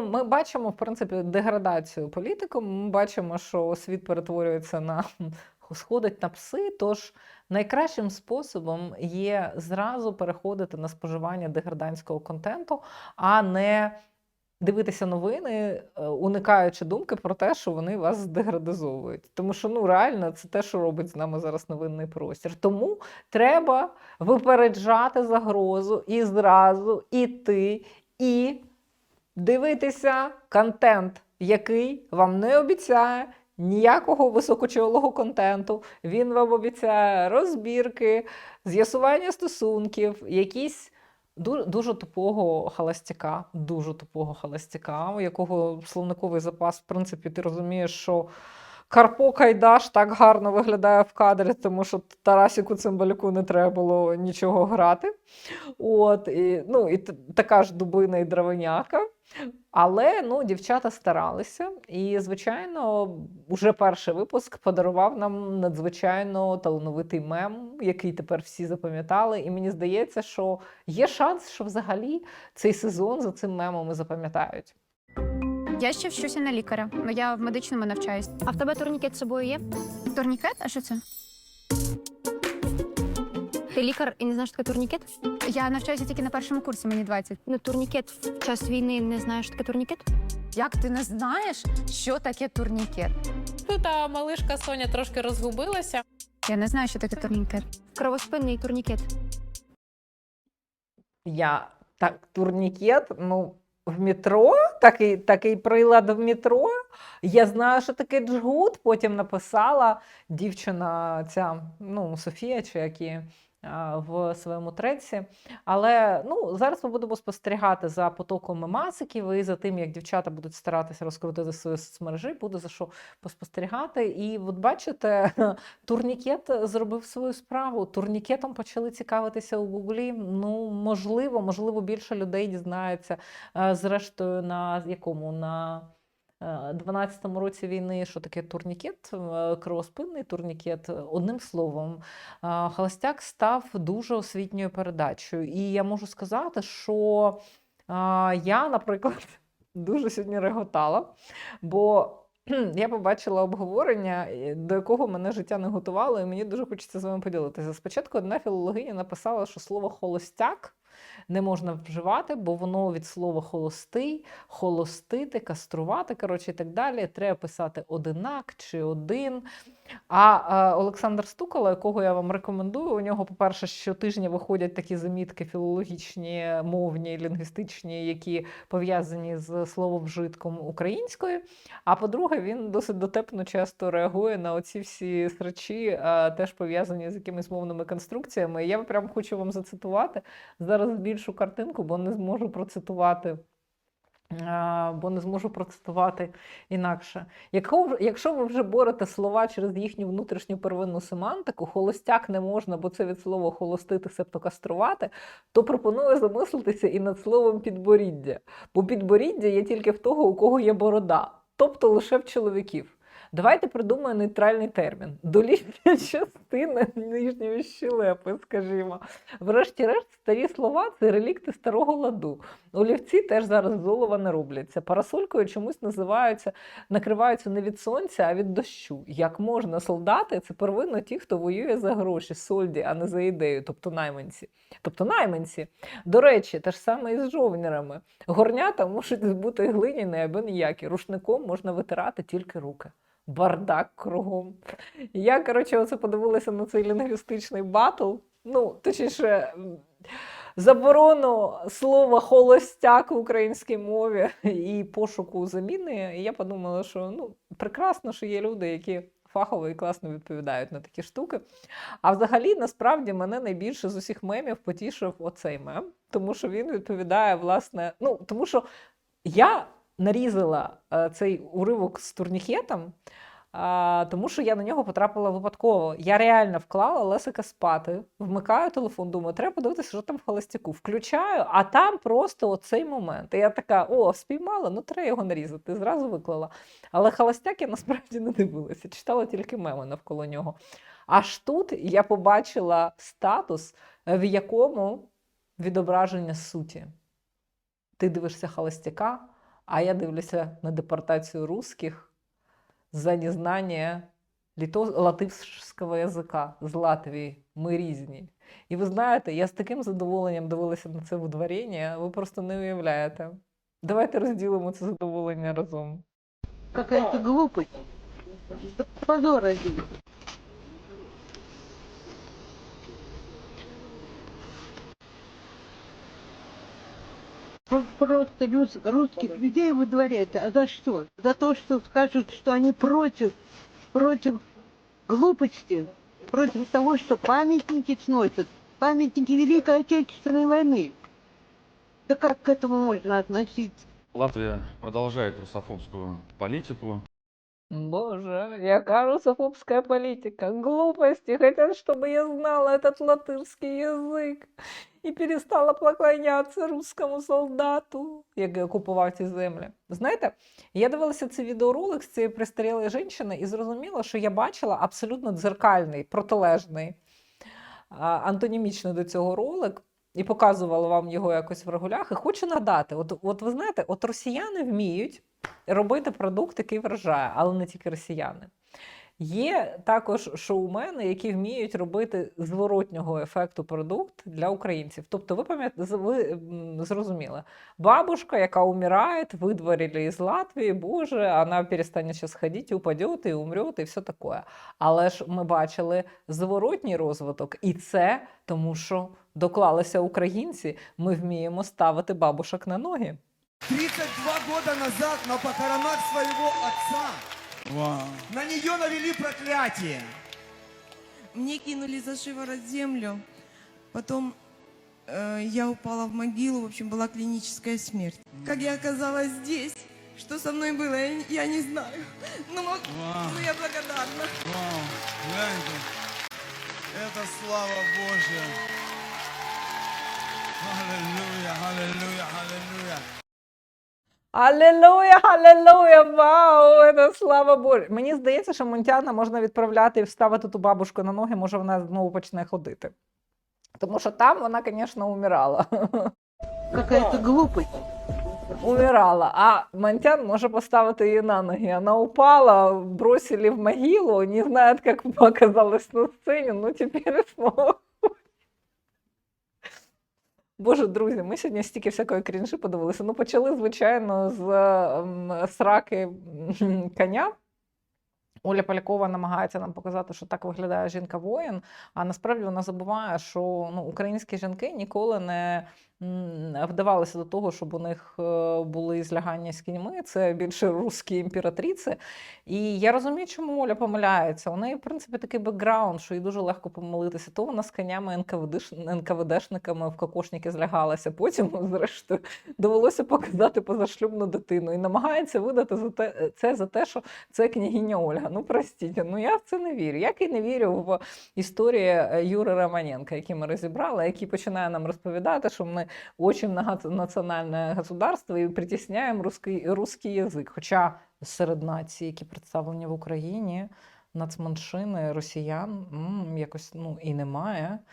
Ми бачимо, в принципі, деградацію політику. Ми бачимо, що світ перетворюється на сходить на пси. Тож найкращим способом є зразу переходити на споживання деградантського контенту, а не дивитися новини, е, уникаючи думки про те, що вони вас здеградизовують. Тому що ну реально це те, що робить з нами зараз новинний простір. Тому треба випереджати загрозу і зразу іти і дивитися контент, який вам не обіцяє. Ніякого високочолого контенту. Він вам обіцяє розбірки, з'ясування стосунків, якісь дуже, дуже тупого холостяка, дуже тупого холостяка, у якого словниковий запас, в принципі, ти розумієш, що Карпо Кайдаш так гарно виглядає в кадрі, тому що Тарасіку Цимбалюку не треба було нічого грати. От, і, ну, і така ж дубина і дровиняка. Але ну, дівчата старалися, і, звичайно, уже перший випуск подарував нам надзвичайно талановитий мем, який тепер всі запам'ятали. І мені здається, що є шанс, що взагалі цей сезон за цим мемом і запам'ятають. Я ще вчуся на лікаря, бо я в медичному навчаюсь. А в тебе турнікет з собою є? Турнікет? А що це? Ти лікар і не знаєш, таке турнікет? Я навчаюся тільки на першому курсі, мені 20. Ну, турнікет в час війни не знаєш, таке турнікет? Як ти не знаєш, що таке турнікет? Тут а, малишка Соня трошки розгубилася. Я не знаю, що таке турнікет. Кровоспинний турнікет. Я так, турнікет, ну, в метро, такий, такий прилад в метро. Я знаю, що таке джгут. Потім написала дівчина, ця, ну, Софія, чи як її, а, в своєму треці. Але ну, зараз ми будемо спостерігати за потоком мемасиків і за тим, як дівчата будуть старатися розкрутити свої соцмережі, буде за що поспостерігати. І от бачите, турнікет зробив свою справу. Турнікетом почали цікавитися у Гуглі. Ну, можливо, можливо, більше людей дізнається. Зрештою, на якому на е, 12-му році війни, що таке турнікет, е, кровоспинний турнікет. Одним словом, е, Холостяк став дуже освітньою передачею. І я можу сказати, що е, я, наприклад, дуже сьогодні реготала, бо я побачила обговорення, е, до якого мене життя не готувало, і мені дуже хочеться з вами поділитися. Спочатку одна філологиня написала, що слово холостяк не можна вживати, бо воно від слова холостий, холостити, каструвати, коротше, і так далі. Треба писати одинак чи один. А е, Олександр Стукало, якого я вам рекомендую, у нього, по-перше, щотижня виходять такі замітки філологічні, мовні, лінгвістичні, які пов'язані з слововжитком української. А по-друге, він досить дотепно часто реагує на оці всі срачі, е, теж пов'язані з якимись мовними конструкціями. Я прям хочу вам зацитувати зараз збільшу картинку, бо не зможу процитувати. Бо не зможу процитувати інакше. Якщо, якщо ви вже борете слова через їхню внутрішню первинну семантику, холостяк не можна, бо це від слова холостити, себто каструвати, то пропоную замислитися і над словом підборіддя. Бо підборіддя є тільки в того, у кого є борода, тобто лише в чоловіків. Давайте придумаємо нейтральний термін. Долітня частина нижньої щелепи, скажімо. Врешті-решт, старі слова це релікти старого ладу. Олівці теж зараз з олова не робляться. Парасолькою чомусь називаються, накриваються не від сонця, а від дощу. Як можна солдати, це первинно ті, хто воює за гроші, сольді, а не за ідею, тобто найманці. Тобто найманці. До речі, те ж саме і з жовнірами. Горнята можуть бути глиняні або ніякі. Рушником можна витирати тільки руки. Бардак кругом. Я, коротше, оце подивилася на цей лінгвістичний батл. Ну, точніше, заборону слова холостяк в українській мові і пошуку заміни. І я подумала, що ну, прекрасно, що є люди, які фахово і класно відповідають на такі штуки. А взагалі, насправді, мене найбільше з усіх мемів потішив оцей мем, тому що він відповідає, власне, ну, тому що я нарізала е, цей уривок з турнікетом, тому що я на нього потрапила випадково. Я реально вклала Лесика спати, вмикаю телефон, думаю, треба подивитися, що там в холостяку. Включаю, а там просто оцей момент. І я така: о, спіймала, ну треба його нарізати. Зразу виклала. Але холостяк я насправді не дивилася, читала тільки меми навколо нього. Аж тут я побачила статус, в якому відображення суті. Ти дивишся холостяка, А я дивлюся на депортацію русських за незнання літо- латишського язика з Латвії. Ми різні. І ви знаєте, я з таким задоволенням дивилася на це видворення, ви просто не уявляєте. Давайте розділимо це задоволення разом. Какая-то глупость. Позор один. Просто рус- русских людей выдворяют. А за что? За то, что скажут, что они против, против глупости, против того, что памятники сносят, памятники Великой Отечественной войны. Да как к этому можно относиться? Латвия продолжает русофобскую политику. Боже, яка русофобская политика. Глупости. Хотят, чтобы я знала этот латышский язык і перестала поклонятися русскому солдату, який окупував ці землі. Знаєте, я дивилася цей відеоролик з цієї пристарілої жінки і зрозуміла, що я бачила абсолютно дзеркальний, протилежний, антонімічний до цього ролик. І показувала вам його якось в регулях. І хочу нагадати: от, от ви знаєте, от росіяни вміють робити продукт, який вражає, але не тільки росіяни. Є також шоумени, які вміють робити зворотнього ефекту продукт для українців. Тобто, ви пам'ятаєте, ви зрозуміли, бабушка, яка умирає, видворили із Латвії, боже, вона перестане зараз ходити, упаде і умре, і все таке. Але ж ми бачили зворотній розвиток, і це тому, що доклалися українці, ми вміємо ставити бабушок на ноги. 32 года назад на похоронах своего отца на нее навели проклятие. Мне кинули за шиворот землю, потом э, я упала в могилу, в общем, была клиническая смерть. Как я оказалась здесь, что со мной было, я, не- я не знаю. Но, но я благодарна. Вау, гляньте. Это слава Божья. Аллилуйя, аллилуйя, аллилуйя. Аллилуйя, аллилуйя, вау, це слава Божа. Мені здається, що Мунтяна можна відправляти і вставити ту бабушку на ноги, може вона знову почне ходити. Тому що там вона, звісно, умирала. Какая-то глупость. умирала. А Монтян може поставити її на ноги. Вона упала, бросили в могилу, не знает, как оказалась на сцені, ну тепер снова. Боже, друзі, ми сьогодні стільки всякої крінжі подивилися. Ну, почали, звичайно, з ем, сраки коня. Оля Полякова намагається нам показати, що так виглядає жінка-воїн, а насправді вона забуває, що ну, українські жінки ніколи не вдавалися до того, щоб у них е, були злягання з кіньми. Це більше русські імператриці. І я розумію, чому Оля помиляється. У неї, в принципі, такий бекграунд, що їй дуже легко помилитися. То вона з конями НКВДш... НКВДшниками в кокошники злягалася. Потім, зрештою, довелося показати позашлюбну дитину і намагається видати за те, це за те, що це княгиня Ольга. Ну, простіть, ну я в це не вірю. Як і не вірю в історії е, Юри Романенка, які ми розібрали, який починає нам розповідати, що ми очень многонаціональне государство і притісняємо русский, русский язик. Хоча серед націй, які представлені в Україні, нацменшини, росіян м, якось ну, і немає.